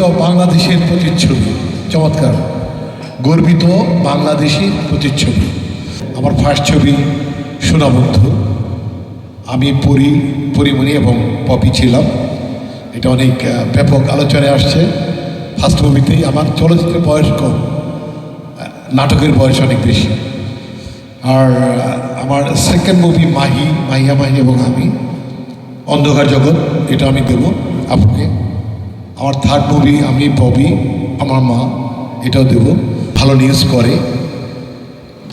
গর্বিত বাংলাদেশের প্রতিচ্ছবি। চমৎকার। গর্বিত বাংলাদেশি প্রতিচ্ছবি। আমার ফার্স্ট ছবি, সোনাবন্ধু। আমি পরি, পরিমণি এবং পপি ছিলাম। এটা অনেক ব্যাপক আলোচনায় আসছে। ফার্স্ট মুভিতেই আমার চলচ্চিত্রের বয়স কম নাটকের বয়স অনেক বেশি। আর আমার সেকেন্ড মুভি মাহি, মাহিয়া মাহি এবং আমি। অন্ধকার জগৎ, এটা আমি দেবো। আপনাকে আমার থার্ড মুভি আমি ববি, আমার মা, এটাও দেব। ভালো নিউজ করে,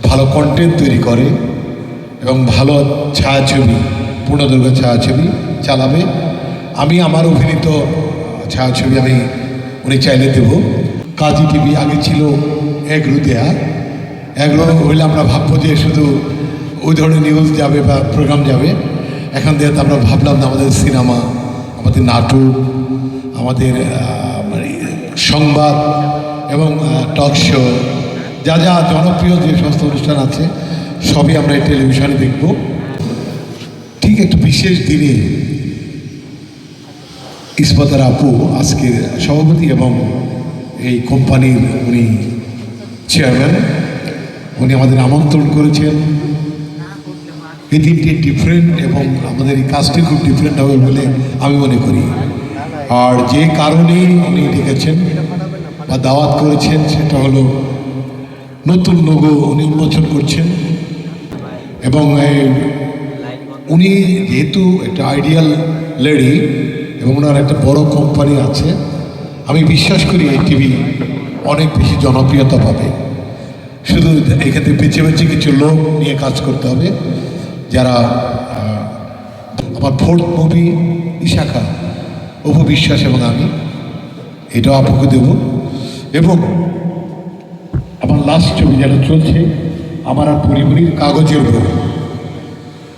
ভালো কন্টেন্ট তৈরি করে, এবং ভালো ছায়াছবি, পূর্ণদৈর্ঘ্য ছায়াছবি চালাবে। আমি, আমার অভিনীত ছায়াছবি আমি উনি চাইলে দেব। কাজী টিভি আগে ছিল এগরু দেয়া এগুলো হইলে আমরা ভাববো যে শুধু ওই ধরনের নিউজ যাবে বা প্রোগ্রাম যাবে। এখন দিয়ে তো আমরা ভাবলাম আমাদের সিনেমা আমাদের নাটক আমাদের মানে সংবাদ এবং টক শো যা যা জনপ্রিয় যে সমস্ত অনুষ্ঠান আছে, সবই আমরা এই টেলিভিশনে দেখব। ঠিক একটু বিশেষ দিনে ইস্পাতার আপু, আজকের সভাপতি এবং এই কোম্পানির উনি চেয়ারম্যান উনি আমাদের আমন্ত্রণ করেছেন। এই দিনটি ডিফারেন্ট এবং আমাদের এই কাজটি খুব ডিফারেন্ট হবে বলে আমি মনে করি। আর যে কারণে উনি ডেকেছেন বা দাওয়াত করেছেন, সেটা হলো নতুন লোগো উনি উন্মোচন করছেন। এবং উনি যেহেতু একটা আইডিয়াল লেডি এবং ওনার একটা বড় কোম্পানি আছে, আমি বিশ্বাস করি এই টিভি অনেক বেশি জনপ্রিয়তা পাবে। শুধু এখানে বেছে বেছে কিছু লোক নিয়ে কাজ করতে হবে, যারা আমার ফোর্থ মুভি ইশাখা অপু বিশ্বাস এবং আমি, এটাও আপুকে দেব। এবং আমার লাস্ট ছবি যেটা চলছে, আমার আর পরিবারের কাগজের বই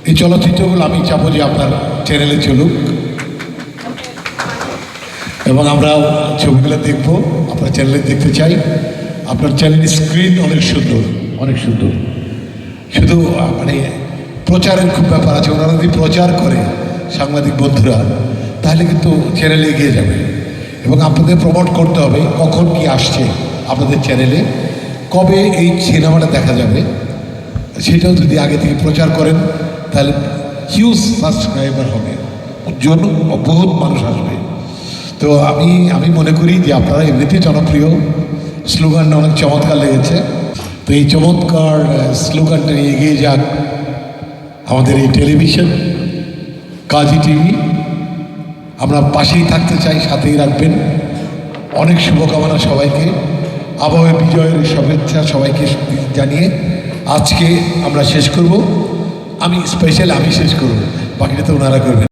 এই চলচ্চিত্রগুলো আমি চাবো যে আপনার চ্যানেলে চলুক। এবং আমরা ছবিগুলো দেখব, আপনার চ্যানেলে দেখতে চাই। আপনার চ্যানেলের স্ক্রিন অনেক সুন্দর অনেক সুন্দর। শুধু মানে প্রচারের খুব ব্যাপার আছে। ওনারা যদি প্রচার করে, সাংবাদিক বন্ধুরা তাহলে কিন্তু চ্যানেলে এগিয়ে যাবে। এবং আপনাদের প্রমোট করতে হবে কখন কি আসছে আপনাদের চ্যানেলে কবে এই সিনেমাটা দেখা যাবে, সেটাও যদি আগে থেকে প্রচার করেন, তাহলে হিউজ সাবস্ক্রাইবার হবে। জন বহুত মানুষ আসবে। তো আমি আমি মনে করি যে আপনারা এমনিতেই জনপ্রিয় স্লোগানটা অনেক চমৎকার লেগেছে। তো এই চমৎকার স্লোগানটা নিয়ে এগিয়ে যাক আমাদের এই টেলিভিশন কাজী টিভি আমরা পাশেই থাকতে চাই, সাথেই রাখবেন। অনেক শুভকামনা সবাইকে। আবহাওয়া বিজয়ের শুভেচ্ছা সবাইকে জানিয়ে আজকে আমরা শেষ করব। আমি স্পেশাল আমি শেষ করব। বাকিটা তো ওনারা করবেন।